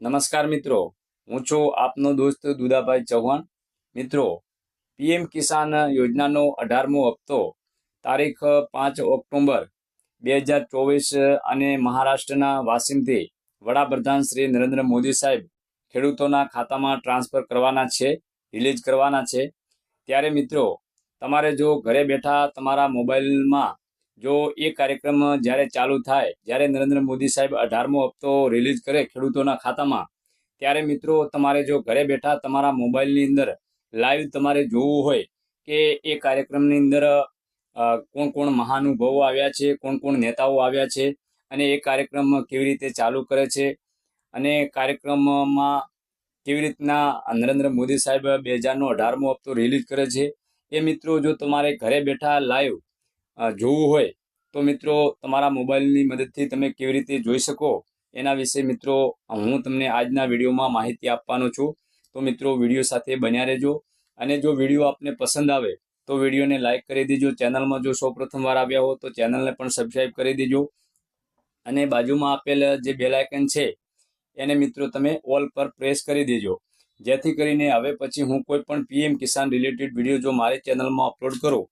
નમસ્કાર મિત્રો. હું છું આપનો દોસ્ત દુદાભાઈ ચૌહાણ. મિત્રો, પીએમ કિસાન યોજનાનો અઢારમો હપ્તો તારીખ પાંચ ઓક્ટોબર બે હજાર ચોવીસ અને મહારાષ્ટ્રના વાસિમથી વડાપ્રધાન શ્રી નરેન્દ્ર મોદી સાહેબ ખેડૂતોના ખાતામાં ટ્રાન્સફર કરવાના છે, રિલીઝ કરવાના છે. ત્યારે મિત્રો, તમારે જો ઘરે બેઠા તમારા મોબાઈલમાં જો એ કાર્યક્રમ જ્યારે ચાલુ થાય, જ્યારે નરેન્દ્ર મોદી સાહેબ અઢારમો હપ્તો રિલીઝ કરે ખેડૂતોના ખાતામાં, ત્યારે મિત્રો તમારે જો ઘરે બેઠા તમારા મોબાઈલની અંદર લાઈવ તમારે જોવું હોય કે એ કાર્યક્રમની અંદર કોણ કોણ મહાનુભાવો આવ્યા છે, કોણ કોણ નેતાઓ આવ્યા છે અને એ કાર્યક્રમ કેવી રીતે ચાલુ કરે છે અને કાર્યક્રમમાં કેવી રીતના નરેન્દ્ર મોદી સાહેબ બે હજારનો અઢારમો હપ્તો રિલીઝ કરે છે એ મિત્રો જો તમારે ઘરે બેઠા લાઈવ જોવું હોય, તો મિત્રો તમારા મોબાઈલની મદદથી તમે કેવી રીતે જોઈ શકો? એના વિશે મિત્રો, હું તમને આજના વિડીયોમાં માહિતી આપવાનો છું. તો મિત્રો, વીડિયો સાથે બન્યા રહેજો. અને જો વીડિયો આપને પસંદ આવે, તો વિડીયોને લાઇક કરી દેજો. ચેનલમાં જો સૌ પ્રથમવાર આવ્યા હો, તો ચેનલને પણ સબસ્ક્રાઈબ કરી દેજો. અને બાજુમાં આપેલ જે બેલાયકન છે, એને મિત્રો તમે ઓલ પર પ્રેસ કરી દેજો. જેથી કરીને હવે પછી હું કોઈ પણ પીએમ કિસાન રિલેટેડ વીડિયો જો મારી ચેનલમાં અપલોડ કરું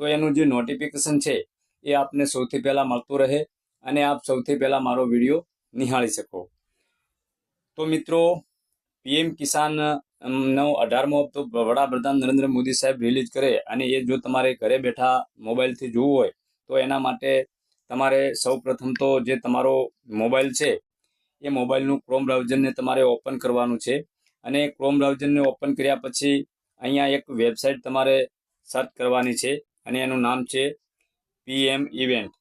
તો એનું જે નોટિફિકેશન છે, એ આપને સૌથી પહેલાં મળતું રહે અને આપ સૌથી પહેલાં મારો વીડિયો નિહાળી શકો. તો મિત્રો, પીએમ કિસાન નો અઢારમો હપ્તો વડાપ્રધાન નરેન્દ્ર મોદી સાહેબ રિલીઝ કરે અને એ જો તમારે ઘરે બેઠા મોબાઈલથી જોવું હોય, તો એના માટે તમારે સૌપ્રથમ તો જે તમારો મોબાઈલ છે, એ મોબાઈલનું ક્રોમ બ્રાઉઝરને તમારે ઓપન કરવાનું છે. અને ક્રોમ બ્રાઉઝરને ઓપન કર્યા પછી અહીંયા એક વેબસાઇટ તમારે સર્ચ કરવાની છે. અને એનું નામ છે પીએમ ઇવેન્ટ.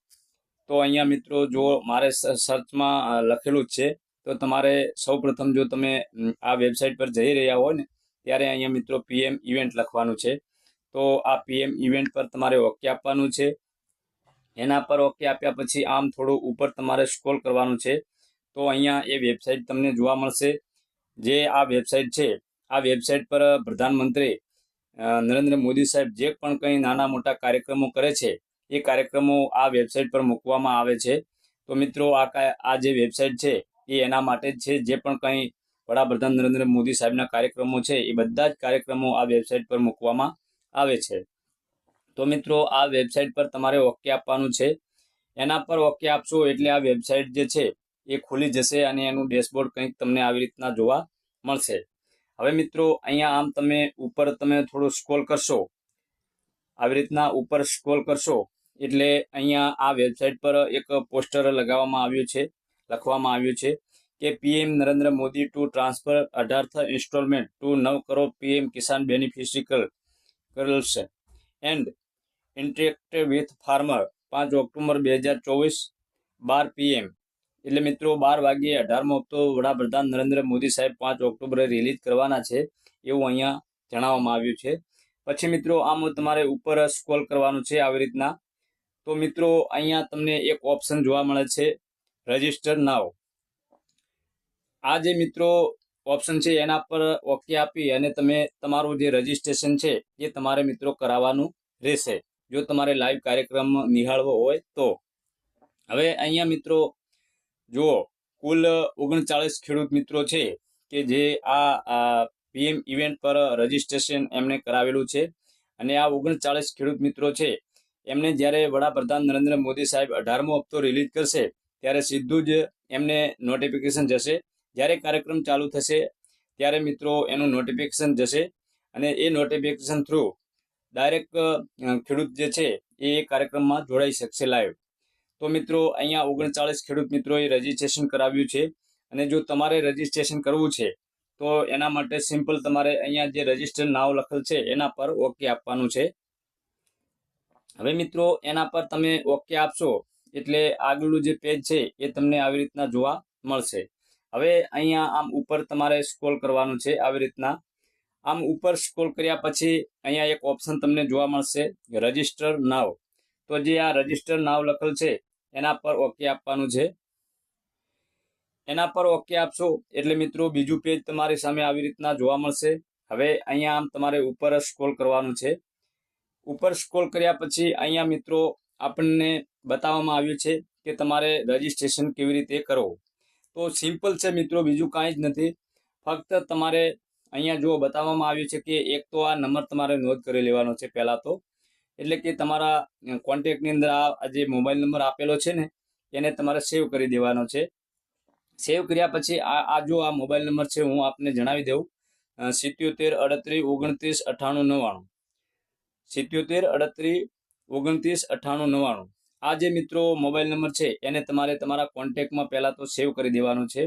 તો અહીંયા મિત્રો જો મારે સર્ચમાં લખેલું જ છે, તો તમારે સૌપ્રથમ જો તમે આ વેબસાઇટ પર જઈ રહ્યા હોય ને, ત્યારે અહીંયા મિત્રો પીએમ ઇવેન્ટ લખવાનું છે. તો આ પીએમ ઇવેન્ટ પર તમારે ઓકે આપવાનું છે. એના પર ઓકે આપ્યા પછી આમ થોડું ઉપર તમારે સ્ક્રોલ કરવાનું છે. તો અહીંયા એ વેબસાઇટ તમને જોવા મળશે. જે આ વેબસાઇટ છે, આ વેબસાઇટ પર પ્રધાનમંત્રી નરેન્દ્ર મોદી સાહેબ જે પણ કંઈ નાના મોટા કાર્યક્રમો કરે છે, એ કાર્યક્રમો આ વેબસાઇટ પર મૂકવામાં આવે છે. તો મિત્રો, આ આ જે વેબસાઇટ છે, એ એના માટે જ છે. જે પણ કંઈ વડાપ્રધાન નરેન્દ્ર મોદી સાહેબના કાર્યક્રમો છે, એ બધા જ કાર્યક્રમો આ વેબસાઇટ પર મૂકવામાં આવે છે. તો મિત્રો, આ વેબસાઇટ પર તમારે ઓકે આપવાનું છે. એના પર ઓકે આપશો એટલે આ વેબસાઇટ જે છે, એ ખુલી જશે અને એનું ડેશબોર્ડ કંઈક તમને આવી રીતના જોવા મળશે. હવે મિત્રો, અહીંયા આમ તમે ઉપર તમે થોડું સ્ક્રોલ કરશો. આવી રીતના ઉપર સ્ક્રોલ કરશો, એટલે અહીંયા આ વેબસાઇટ પર એક પોસ્ટર લગાવવામાં આવ્યું છે, લખવામાં આવ્યું છે કે PM Narendra Modi to transfer અઢારથ installment to નવ કરોડ પીએમ કિસાન બેનિફિશરી કર્લ્સ એન્ડ ઇન્ટરેક્ટ વિથ ફાર્મર પાંચ ઓક્ટોબર બે હજાર ચોવીસ બાર પીએમ એટલે મિત્રો, બાર વાગ્યે અઢારમો હપ્તો વડાપ્રધાન નરેન્દ્ર મોદી સાહેબ પાંચ ઓક્ટોબરે રિલીઝ કરવાના છે એવું અહીંયા જણાવવામાં આવ્યું છે. પછી મિત્રો, આમ તમારે ઉપર સ્ક્રોલ કરવાનું છે આવી રીતના. તો મિત્રો, અહીંયા તમને એક ઓપ્શન જોવા મળે છે રજિસ્ટર નાવ આ જે મિત્રો ઓપ્શન છે, એના પર ઓકે આપી અને તમે તમારું જે રજિસ્ટ્રેશન છે, એ તમારે મિત્રો કરાવવાનું રહેશે. જો તમારે લાઈવ કાર્યક્રમ નિહાળવો હોય તો. હવે અહીંયા મિત્રો જુઓ, કુલ ઓગણચાળીસ ખેડૂત મિત્રો છે કે જે આ પીએમ ઇવેન્ટ પર રજીસ્ટ્રેશન એમણે કરાવેલું છે. અને આ ઓગણચાળીસ ખેડૂત મિત્રો છે, એમને જ્યારે વડાપ્રધાન નરેન્દ્ર મોદી સાહેબ અઢારમો હપ્તો રિલીઝ કરશે, ત્યારે સીધું જ એમને નોટિફિકેશન જશે. જ્યારે કાર્યક્રમ ચાલુ થશે, ત્યારે મિત્રો એનું નોટિફિકેશન જશે. અને એ નોટિફિકેશન થ્રુ ડાયરેક્ટ ખેડૂત જે છે, એ કાર્યક્રમમાં જોડાઈ શકશે લાઈવ તો મિત્રો, અહીંયા ઓગણચાળીસ ખેડૂત મિત્રોએ રજીસ્ટ્રેશન કરાવ્યું છે. અને જો તમારે રજીસ્ટ્રેશન કરવું છે, તો એના માટે સિમ્પલ તમારે અહીંયા જે રજિસ્ટર નાવ લખેલ છે, એના પર ઓકે આપવાનું છે. હવે મિત્રો, એના પર તમે ઓકે આપશો, એટલે આગળનું જે પેજ છે, એ તમને આવી રીતના જોવા મળશે. હવે અહીંયા આમ ઉપર તમારે સ્ક્રોલ કરવાનું છે આવી રીતના. આમ ઉપર સ્ક્રોલ કર્યા પછી અહીંયા એક ઓપ્શન તમને જોવા મળશે રજિસ્ટર નાવ તો જે આ રજિસ્ટર નાવ લખેલ છે, એના પર ઓકે આપવાનું છે. એના પર ઓકે આપશો એટલે મિત્રો બીજું પેજ તમારી સામે આવી રીતના જોવા મળશે. હવે અહીંયા આમ તમારે ઉપર સ્ક્રોલ કરવાનું છે. ઉપર સ્ક્રોલ કર્યા પછી અહીંયા મિત્રો આપણને બતાવવામાં આવ્યું છે કે તમારે રજિસ્ટ્રેશન કેવી રીતે કરવું. તો સિમ્પલ છે મિત્રો, બીજું કાંઈ જ નથી. ફક્ત તમારે અહીંયા જો બતાવવામાં આવ્યું છે કે એક તો આ નંબર તમારે નોંધ કરી લેવાનો છે પહેલાં તો. એટલે કે તમારા કોન્ટેક્ટની અંદર આ જે મોબાઈલ નંબર આપેલો છે ને, એને તમારે સેવ કરી દેવાનો છે. સેવ કર્યા પછી આ આ જો આ મોબાઈલ નંબર છે, હું આપને જણાવી દઉં. સિત્યોતેર અડત્રીસ ઓગણત્રીસ અઠ્ઠાણું નવ્વાણું. સિત્યોતેર અડત્રીસ ઓગણત્રીસ અઠ્ઠાણું નવ્વાણું. આ જે મિત્રો મોબાઈલ નંબર છે, એને તમારે તમારા કોન્ટેક્ટમાં પહેલાં તો સેવ કરી દેવાનો છે.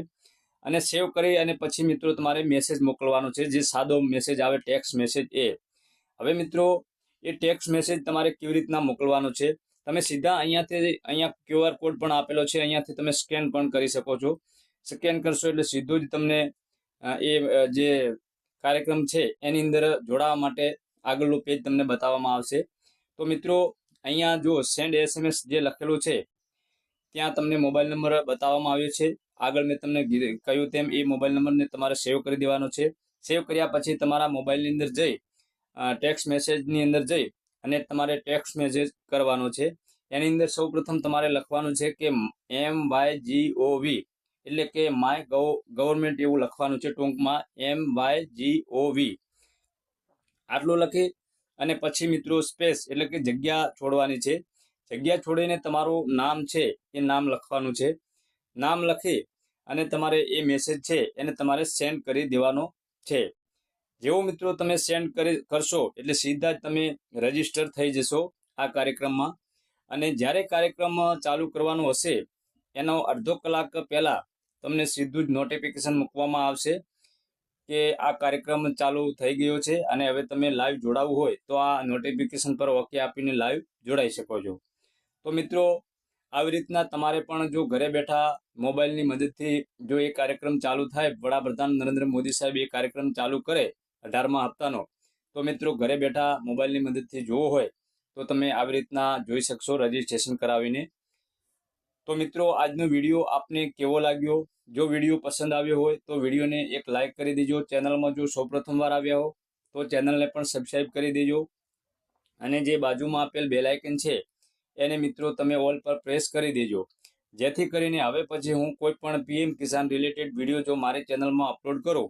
અને સેવ કરી અને પછી મિત્રો તમારે મેસેજ મોકલવાનો છે, જે સાદો મેસેજ આવે ટેક્સ મેસેજ એ. હવે મિત્રો એ ટેક્સ મેસેજ તમારે કેવી રીતના મોકલવાનો છે? તમે સીધા અહીંયાથી અહીંયા ક્યુઆર કોડ પણ આપેલો છે, અહીંયાથી તમે સ્કેન પણ કરી શકો છો. સ્કેન કરશો એટલે સીધો જ તમને એ જે કાર્યક્રમ છે, એની અંદર જોડાવા માટે આગળનું પેજ તમને બતાવવામાં આવશે. તો મિત્રો, અહીંયા જો સેન્ડ એસએમએસ જે લખેલું છે, ત્યાં તમને મોબાઈલ નંબર બતાવવામાં આવ્યો છે. આગળ મેં તમને કહ્યું તેમ એ મોબાઈલ નંબરને તમારે સેવ કરી દેવાનો છે. સેવ કર્યા પછી તમારા મોબાઈલની અંદર જઈ ટેક્સ્ટ મેસેજની અંદર જઈ અને તમારે ટેક્સ્ટ મેસેજ કરવાનો છે. એની અંદર સૌપ્રથમ તમારે લખવાનું છે કે એમ વાય જી ઓ વી એટલે કે માય ગવર્મેન્ટ એવું લખવાનું છે ટૂંકમાં એમ વાય જી ઓ વી આટલું લખી અને પછી મિત્રો સ્પેસ એટલે કે જગ્યા છોડવાની છે. જગ્યા છોડીને તમારું નામ છે એ નામ લખવાનું છે. નામ લખી અને તમારે એ મેસેજ છે એને તમારે સેન્ડ કરી દેવાનો છે. જેવો મિત્રો તમે સેન્ડ કરી, કરશો એટલે સીધા જ તમે રજિસ્ટર થઈ જશો આ કાર્યક્રમમાં. અને જ્યારે કાર્યક્રમ ચાલુ કરવાનો હશે, એનો અડધો કલાક પહેલાં તમને સીધું જ નોટિફિકેશન મૂકવામાં આવશે કે આ કાર્યક્રમ ચાલુ થઈ ગયો છે અને હવે તમે લાઈવ જોડાવવું હોય તો આ નોટિફિકેશન પર ઓકે આપીને લાઈવ જોડાઈ શકો છો. તો મિત્રો, આવી રીતના તમારે પણ જો ઘરે બેઠા મોબાઈલની મદદથી જો એ કાર્યક્રમ ચાલુ થાય, વડાપ્રધાન નરેન્દ્ર મોદી સાહેબ એ કાર્યક્રમ ચાલુ કરે અઢારમા હપ્તાનો. તો મિત્રો ઘરે બેઠા મોબાઈલની મદદથી જોવો હોય તો તમે આવી રીતના જોઈ શકશો રજીસ્ટ્રેશન કરાવીને. તો મિત્રો આજનો વીડિયો આપને કેવો લાગ્યો? જો વીડિયો પસંદ આવ્યો હોય તો વિડીયોને એક લાઇક કરી દેજો. ચેનલમાં જો સૌપ્રથમવાર આવ્યા હો તો ચેનલને પણ સબસ્ક્રાઈબ કરી દેજો. અને જે બાજુમાં આપેલ બે લાયકન છે એને મિત્રો તમે ઓલ પર પ્રેસ કરી દેજો. જેથી કરીને હવે પછી હું કોઈ પણ પીએમ કિસાન રિલેટેડ વીડિયો જો મારી ચેનલમાં અપલોડ કરું